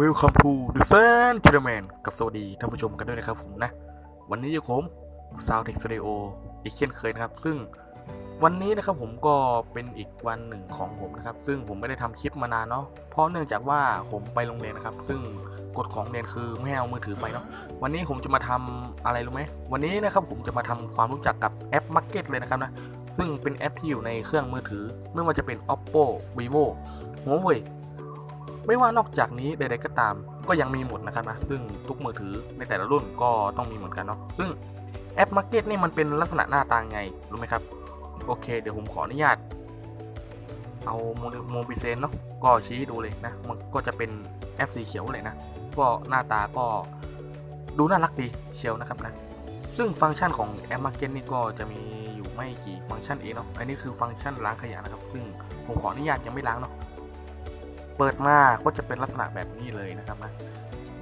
Welcome to the Sun Gentleman กับสวัสดีท่านผู้ชมกันด้วยนะครับผมนะ วันนี้อยู่ผม Sound Tech Studio อีกเช่นเคยนะครับ ซึ่งวันนี้นะครับผมก็เป็นอีกวันหนึ่งของผมนะครับ ซึ่งผมไม่ได้ทำคลิปมานานเนาะเพราะเนื่องจากว่าผมไปโรงเรียนนะครับ ซึ่งกฎของเรียนคือไม่ให้เอามือถือไปเนาะวันนี้ผมจะมาทำอะไรรู้ไหมวันนี้นะครับผมจะมาทำความรู้จักกับแอป Market เลยนะครับนะซึ่งเป็นแอปที่อยู่ในเครื่องมือถือ ไม่ว่าจะเป็น Oppo Vivo Huawei ไม่ว่านอกจากนี้ใดๆก็ตาม ก็ยังมีหมดนะครับนะซึ่งทุกมือถือในแต่ละรุ่นก็ต้องมีเหมือนกันเนาะซึ่งแอป Market นี่มันเป็นลักษณะหน้าตาไงรู้ไหมครับ โอเค เดี๋ยวผมขออนุญาต เอาโมบิเซนเนาะก็ชี้ดูเลยนะ มันก็จะเป็นแอปสีเขียวเลยนะ ก็หน้าตาก็ดูน่ารักดีเชียวนะครับนะ ซึ่งฟังก์ชันของแอป Market นี่ก็จะมีอยู่ไม่กี่ฟังก์ชันเองเนาะอันนี้คือฟังก์ชันล้างขยะนะครับ ซึ่งผมขออนุญาตยังไม่ล้างเนาะ เปิดมาก็จะเป็นลักษณะแบบนี้เลยนะครับนะ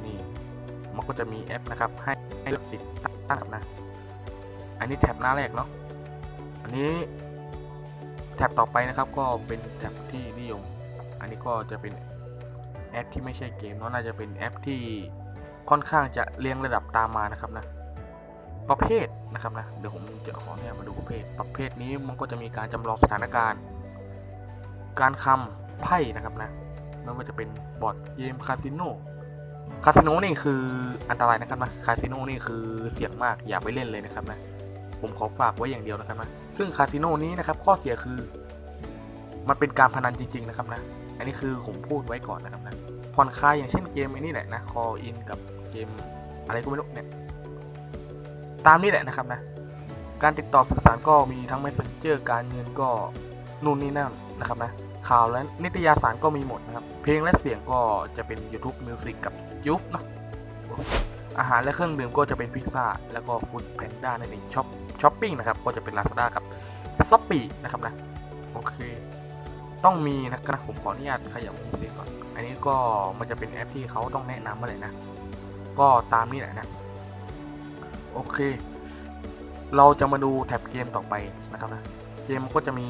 นี่มันก็จะมีแอปนะครับ ให้เลือกติดตั้งนะ อันนี้แท็บหน้าแรกเนาะอันนี้แท็บต่อไปนะครับก็เป็นแท็บที่นิยม อันนี้ก็จะเป็นแอปที่ไม่ใช่เกมเนาะน่าจะเป็นแอปที่ค่อนข้างจะเรียงระดับตามมานะครับนะประเภทนะครับนะเดี๋ยวผมจะขอเนี่ยมาดูประเภท ประเภทนี้มันก็จะมีการจำลองสถานการณ์ การคำไพ่นะครับนะ ไม่ว่าจะเป็นบอร์ดเกมคาสิโนคาสิโนนี่คืออันตรายนะครับนะคาสิโนนี่คือเสี่ยงมากอย่าไปเล่นเลยนะครับนะผมขอฝากไว้อย่างเดียวนะครับนะซึ่งคาสิโนนี้นะครับข้อเสียคือ มันเป็นการพนันจริง ๆ นะครับนะอันนี้คือผมพูดไว้ก่อนนะครับนะผ่อนคลายอย่างเช่นเกมไอ้นี่แหละนะคออินกับเกมอะไรก็ไม่รู้เนี่ยตามนี้แหละนะครับนะการติดต่อสื่อสารก็มีทั้ง Messenger การเงินก็นู่นนี่นั่นนะครับนะ ข่าวและนิตยสารก็มีหมดนะครับ เพลงและเสียงก็จะเป็น YouTube Music กับ y o u เนะอาหารและเครื่องดื่มก็จะเป็นพิซซ่า แล้วก็ฟู้ดแพนด้านั่นเองช็อปช้อปปิ้งนะครับ ก็จะเป็น Lazada กับ s h o p e e นะครับนะ โอเค ต้องมีนะครับผมขออนุญาตขยับมุมเสียงก่อน อันนี้ก็มันจะเป็นแอปที่เขาต้องแนะนำมาเลยนะ ก็ตามนี้แหละนะ โอเค เราจะมาดูแท็บเกมต่อไปนะครับนะ เกมก็จะมี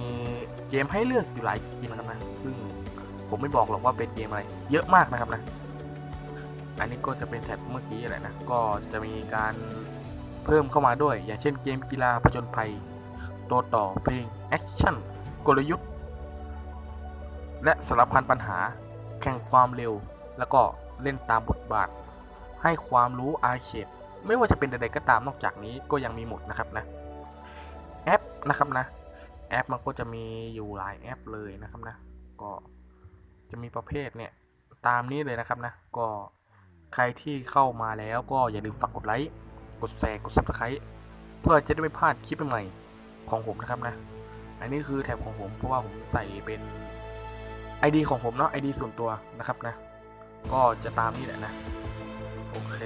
เกมให้เลือกอยู่หลายเกมนะครับนะซึ่งผมไม่บอกหรอกว่าเป็นเกมอะไร เยอะมากนะครับนะ อันนี้ก็จะเป็นแท็บเมื่อกี้แหละนะ ก็จะมีการเพิ่มเข้ามาด้วย อย่างเช่นเกมกีฬาผจญภัย ตัวต่อเพลงแอคชั่นกลยุทธ์ และสารพันปัญหา แข่งความเร็ว แล้วก็เล่นตามบทบาท ให้ความรู้อาเขตไม่ว่าจะเป็นใดๆก็ตามนอกจากนี้ก็ยังมีหมดนะครับนะ แอปนะครับนะ แอปมันก็จะมีอยู่หลายแอปเลยนะครับนะ ก็จะมีประเภทเนี่ยตามนี้เลยนะครับนะ ก็ใครที่เข้ามาแล้วก็อย่าลืมฝากกดไลค์ กดแชร์ กด subscribe เพื่อจะได้ไม่พลาดคลิปใหม่ของผมนะครับนะ อันนี้คือแท็บของผมเพราะว่าผมใส่เป็น ID ของผมเนาะ ID ส่วนตัวนะครับนะ ก็จะตามนี้แหละนะ โอเค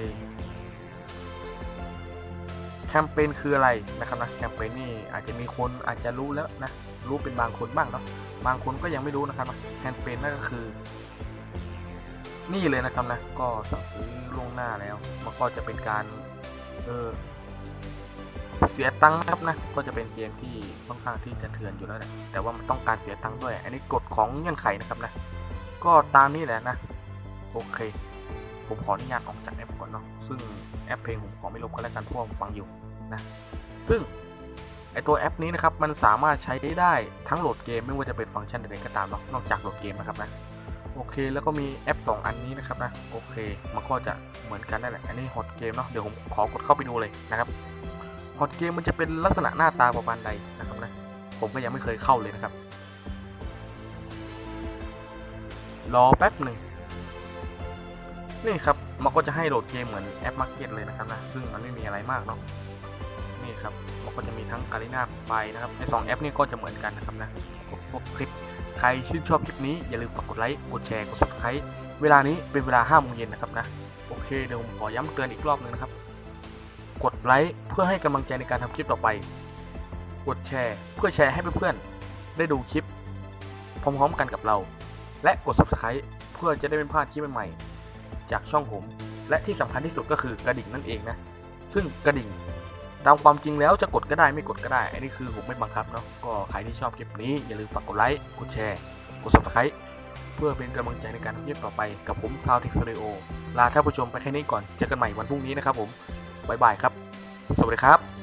แคมเปญคืออะไรนะครับนะแคมเปญนี่อาจจะมีคนอาจจะรู้แล้วนะรู้เป็นบางคนบ้างเนาะบางคนก็ยังไม่รู้นะครับนะแคมเปญนั่นก็คือ นี่เลยนะครับนะก็สั่งซื้อล่วงหน้าแล้วมันก็จะเป็นการเออเสียตังค์นะครับนะก็จะเป็นเกมที่ค่อนข้างที่จะเถื่อนอยู่แล้วแหละแต่ว่ามันต้องการเสียตังค์ด้วย อันนี้กฎของเงื่อนไขนะครับนะก็ตามนี้แหละนะโอเค ผมขออนุญาตออกจากแอปก่อนเนาะซึ่งแอปเพลงผมขอไม่ลบก็แล้วกันเพราะว่าผมฟังอยู่ นะ ซึ่งไอตัวแอปนี้นะครับมันสามารถใช้ได้ทั้งโหลดเกมไม่ว่าจะเป็นฟังก์ชันใดๆก็ตามเนาะนอกจากโหลดเกมนะครับนะโอเคแล้วก็มีแอป 2 อันนี้นะครับนะโอเค มันก็จะเหมือนกันนั่นแหละอันนี้ฮอตเกมเนาะเดี๋ยวผมขอกดเข้าไปดูเลยนะครับฮอตเกมมันจะเป็นลักษณะหน้าตาประมาณใดนะครับนะผมก็ยังไม่เคยเข้าเลยนะครับ รอแป๊บหนึ่งนี่ครับมันก็จะให้โหลดเกมเหมือนแอป Market เลยนะครับนะซึ่งมันไม่มีอะไรมากเนาะ นี่ครับมันก็จะมีทั้งการีนาไฟนะครับใน2แอปนี้ก็จะเหมือนกันนะครับนะพวกคลิปใครชื่นชอบคลิปนี้อย่าลืมฝากกดไลค์กดแชร์กด subscribe เวลานี้เป็นเวลา5โมงเย็นนะครับนะโอเคเดี๋ยวผมขอย้ำเตือนอีกรอบนึงนะครับ กดไลค์เพื่อให้กำลังใจในการทำคลิปต่อไป กดแชร์เพื่อแชร์ให้เพื่อนๆได้ดูคลิป พร้อมๆกันกับเรา และกด subscribe เพื่อจะได้ไม่พลาดคลิปใหม่ๆจากช่องผม และที่สำคัญที่สุดก็คือกระดิ่งนั่นเองนะ ซึ่งกระดิ่ง ตามความจริงแล้วจะกดก็ได้ไม่กดก็ได้ อันนี้คือผมไม่บังคับเนาะก็ใครที่ชอบคลิปนี้อย่าลืมฝากกดไลค์กดแชร์ กด subscribe เพื่อเป็นกำลังใจในการทำคลิปต่อไปกับผมซาวเทคสตูดิโอลาท่านผู้ชมไปแค่นี้ก่อนเจอกันใหม่วันพรุ่งนี้นะครับผมบ๊ายบายครับ สวัสดีครับ